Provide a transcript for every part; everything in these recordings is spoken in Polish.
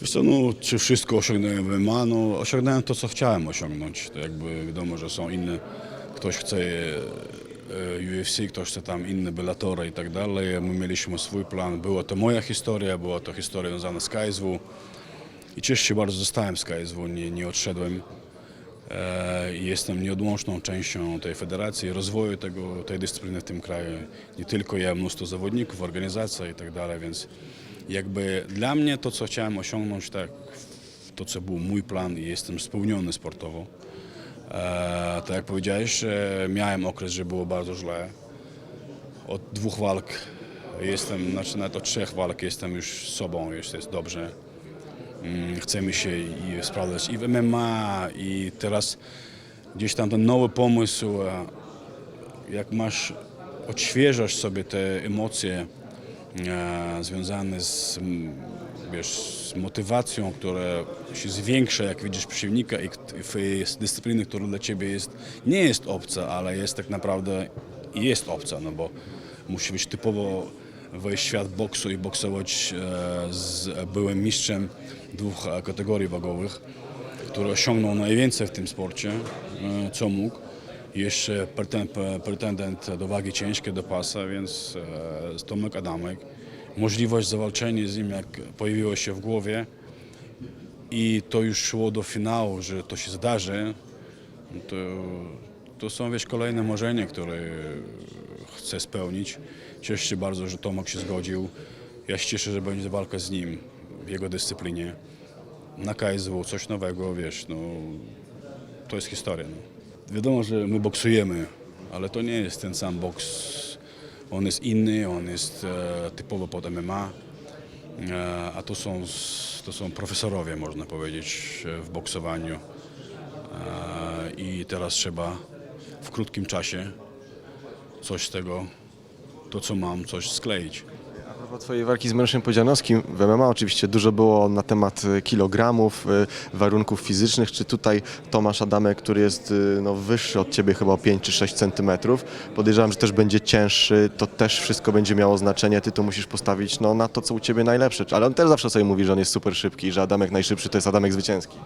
Wiesz co, no, czy wszystko osiągnąłem w MMA? No, osiągnąłem to, co chciałem osiągnąć. To jakby wiadomo, że są inne, ktoś chce e, UFC, ktoś chce tam inne Bellatory i tak dalej. My mieliśmy swój plan. Była to moja historia, była to historia związana z KSW. I cieszę się bardzo, zostałem z KSW, nie, nie odszedłem. E, Jestem nieodłączną częścią tej federacji, rozwoju tego, tej dyscypliny w tym kraju. Nie tylko ja, mnóstwo zawodników, organizacja i tak dalej, więc jakby dla mnie to, co chciałem osiągnąć, tak, to, co był mój plan i jestem spełniony sportowo. E, tak jak powiedziałeś, e, miałem okres, że było bardzo źle. Od dwóch walk jestem, znaczy nawet od trzech walk jestem już sobą, już jest dobrze. Mm, Chcemy się i sprawdzać i w MMA i teraz gdzieś tam ten nowy pomysł, e, jak masz, odświeżasz sobie te emocje e, związane z, wiesz, z motywacją, która się zwiększa, jak widzisz przeciwnika i w dyscypliny, która dla ciebie jest, nie jest obca, ale jest tak naprawdę jest obca, no bo musi być typowo wejść w świat boksu i boksować e, z byłym mistrzem dwóch e, kategorii wagowych, który osiągnął najwięcej w tym sporcie, co mógł. Jeszcze pretendent do wagi ciężkiej, do pasa, więc e, Tomek Adamek. Możliwość zawalczenia z nim, jak pojawiło się w głowie i to już szło do finału, że to się zdarzy, to, to są wiesz, kolejne marzenia, które chcę spełnić. Cieszę się bardzo, że Tomek się zgodził. Ja się cieszę, że będzie walka z nim w jego dyscyplinie. Na KSW coś nowego, wiesz, no, to jest historia. No. Wiadomo, że my boksujemy, ale to nie jest ten sam boks. On jest inny, on jest e, typowo pod MMA, e, a to są, to są profesorowie, można powiedzieć, e, w boksowaniu. E, I teraz trzeba w krótkim czasie coś z tego, to co mam, coś skleić. Propos twojej walki z Mariuszem Podzianowskim w MMA oczywiście dużo było na temat y, kilogramów, y, warunków fizycznych. Czy tutaj Tomasz Adamek, który jest y, no, wyższy od ciebie chyba o 5 czy 6 centymetrów, podejrzewam, że też będzie cięższy, to też wszystko będzie miało znaczenie. Ty tu musisz postawić no, na to, co u ciebie najlepsze. Ale on też zawsze sobie mówi, że on jest super szybki, że Adamek najszybszy to jest Adamek zwycięski.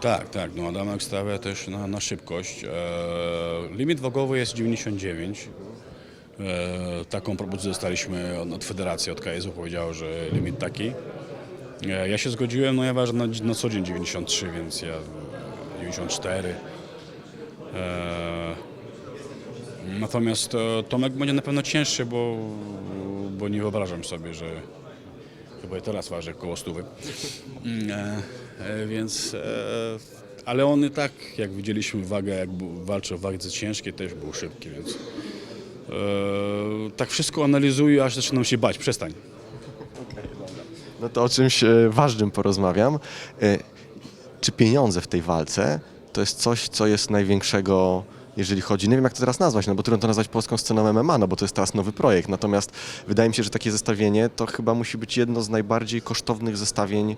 Tak, tak, no Adamek stawia też na, na szybkość. E, limit wagowy jest 99. E, taką propozycję dostaliśmy od, federacji, od KSW powiedział, że limit taki. E, ja się zgodziłem, no ja ważę na, na co dzień 93, więc ja 94. E, natomiast Tomek będzie na pewno cięższy, bo, bo nie wyobrażam sobie, że chyba i teraz waży koło stówy. Mm, więc, ale on i tak, jak widzieliśmy wagę, jak walczył w wadze ciężkiej, też był szybki, więc tak wszystko analizuję, aż zaczynam się bać. Przestań. No to o czymś e, ważnym porozmawiam. E, Czy pieniądze w tej walce to jest coś, co jest największego, jeżeli chodzi, nie wiem jak to teraz nazwać, no bo trudno to nazwać polską sceną MMA, no bo to jest teraz nowy projekt, natomiast wydaje mi się, że takie zestawienie to chyba musi być jedno z najbardziej kosztownych zestawień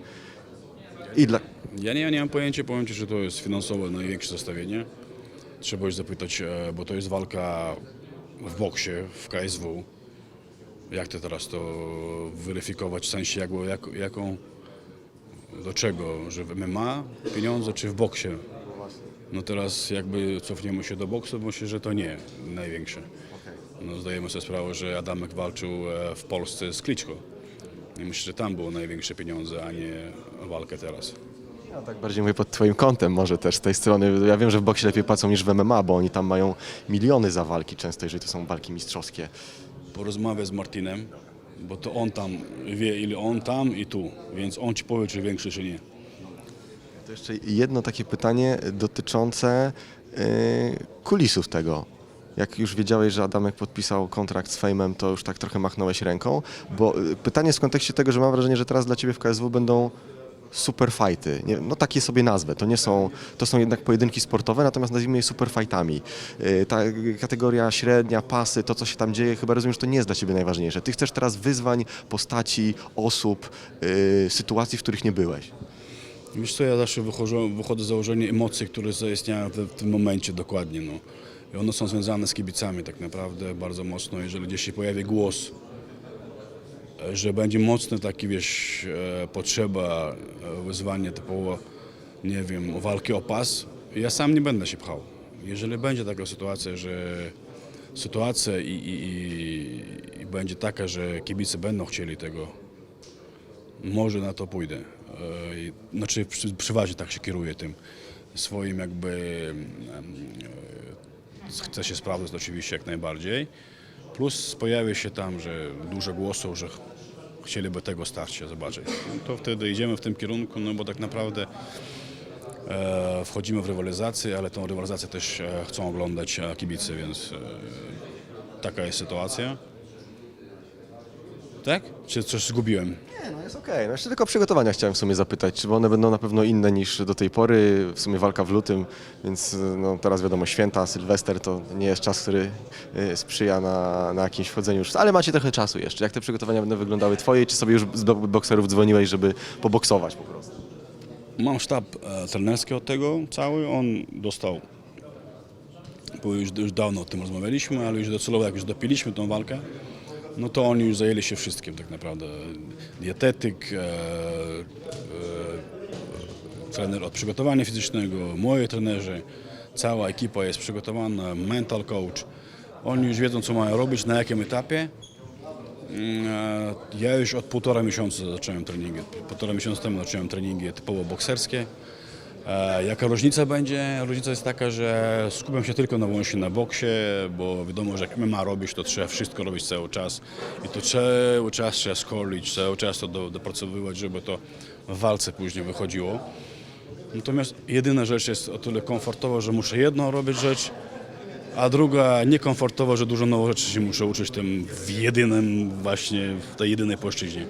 i dla... Ja nie, nie mam pojęcia, powiem Ci, że to jest finansowo największe zestawienie. Trzeba już zapytać, e, bo to jest walka w boksie, w KSW. Jak to teraz to weryfikować, w sensie jak, jak, jaką, do czego, że w MMA pieniądze czy w boksie? No teraz jakby cofniemy się do boksu, bo myślę, że to nie największe. No, zdajemy sobie sprawę, że Adamek walczył e, w Polsce z Kliczko. I myślę, że tam było największe pieniądze, a nie walkę teraz. Ja tak bardziej mówię pod twoim kątem może też z tej strony. Ja wiem, że w boksie lepiej płacą niż w MMA, bo oni tam mają miliony za walki często, jeżeli to są walki mistrzowskie. porozmawiać z Martinem, bo to on tam wie, ile on tam i tu, więc on ci powie, czy większy, czy nie. To jeszcze jedno takie pytanie dotyczące yy, kulisów tego. Jak już wiedziałeś, że Adamek podpisał kontrakt z Fejmem, to już tak trochę machnąłeś ręką, bo y, pytanie jest w kontekście tego, że mam wrażenie, że teraz dla Ciebie w KSW będą super no takie sobie nazwę. To nie są, to są jednak pojedynki sportowe, natomiast nazwijmy je super. Yy, ta kategoria średnia, pasy, to co się tam dzieje, chyba rozumiem, że to nie jest dla Ciebie najważniejsze. Ty chcesz teraz wyzwań, postaci, osób, yy, sytuacji, w których nie byłeś. Wiesz co, ja zawsze wychodzę, wychodzę z założenia emocji, które zaistniają w, w tym momencie dokładnie. No. I one są związane z kibicami tak naprawdę bardzo mocno. Jeżeli gdzieś się pojawi głos że będzie mocny taki, wiesz, e, potrzeba e, wyzwania typowo, nie wiem, walki o pas, ja sam nie będę się pchał. Jeżeli będzie taka sytuacja, że sytuacja i, i, i, i będzie taka, że kibice będą chcieli tego, może na to pójdę. E, Znaczy przeważnie tak się kieruję tym swoim jakby chcę się sprawdzać oczywiście jak najbardziej. Plus pojawi się tam, że dużo głosów, że ch- chcieliby tego starcia zobaczyć. To wtedy idziemy w tym kierunku, no bo tak naprawdę e, wchodzimy w rywalizację, ale tą rywalizację też e, chcą oglądać e, kibice, więc taka jest sytuacja. Tak? Czy coś zgubiłem? Nie, no jest okej. No jeszcze tylko przygotowania chciałem w sumie zapytać, czy one będą na pewno inne niż do tej pory, w sumie walka w lutym, więc no, teraz wiadomo święta, Sylwester to nie jest czas, który y, sprzyja na, na jakimś wchodzeniu już, ale macie trochę czasu jeszcze. Jak te przygotowania będą wyglądały twoje, czy sobie już z do bokserów dzwoniłeś, żeby poboksować po prostu? Mam sztab e, trenerski od tego cały, on dostał, bo już, już dawno o tym rozmawialiśmy, ale już docelowo jak już dopiliśmy tą walkę, no to oni już zajęli się wszystkim tak naprawdę. Dietetyk, e, e, trener od przygotowania fizycznego, moi trenerzy, cała ekipa jest przygotowana, mental coach. Oni już wiedzą co mają robić, na jakim etapie. Mm, e, Ja już od półtora miesiąca zacząłem treningi. Półtora miesiąca temu zacząłem treningi typowo bokserskie. E, Jaka różnica będzie? Różnica jest taka, że skupiam się tylko na wyłącznie na boksie, bo wiadomo, że jak MMA robić, to trzeba wszystko robić cały czas i to cały czas trzeba szkolić, cały czas to do- dopracowywać, żeby to w walce później wychodziło. Natomiast jedyna rzecz jest o tyle komfortowa, że muszę jedną robić rzecz, a druga niekomfortowa, że dużo nowych rzeczy się muszę uczyć tym w jedynym właśnie, w tej jedynej płaszczyźnie.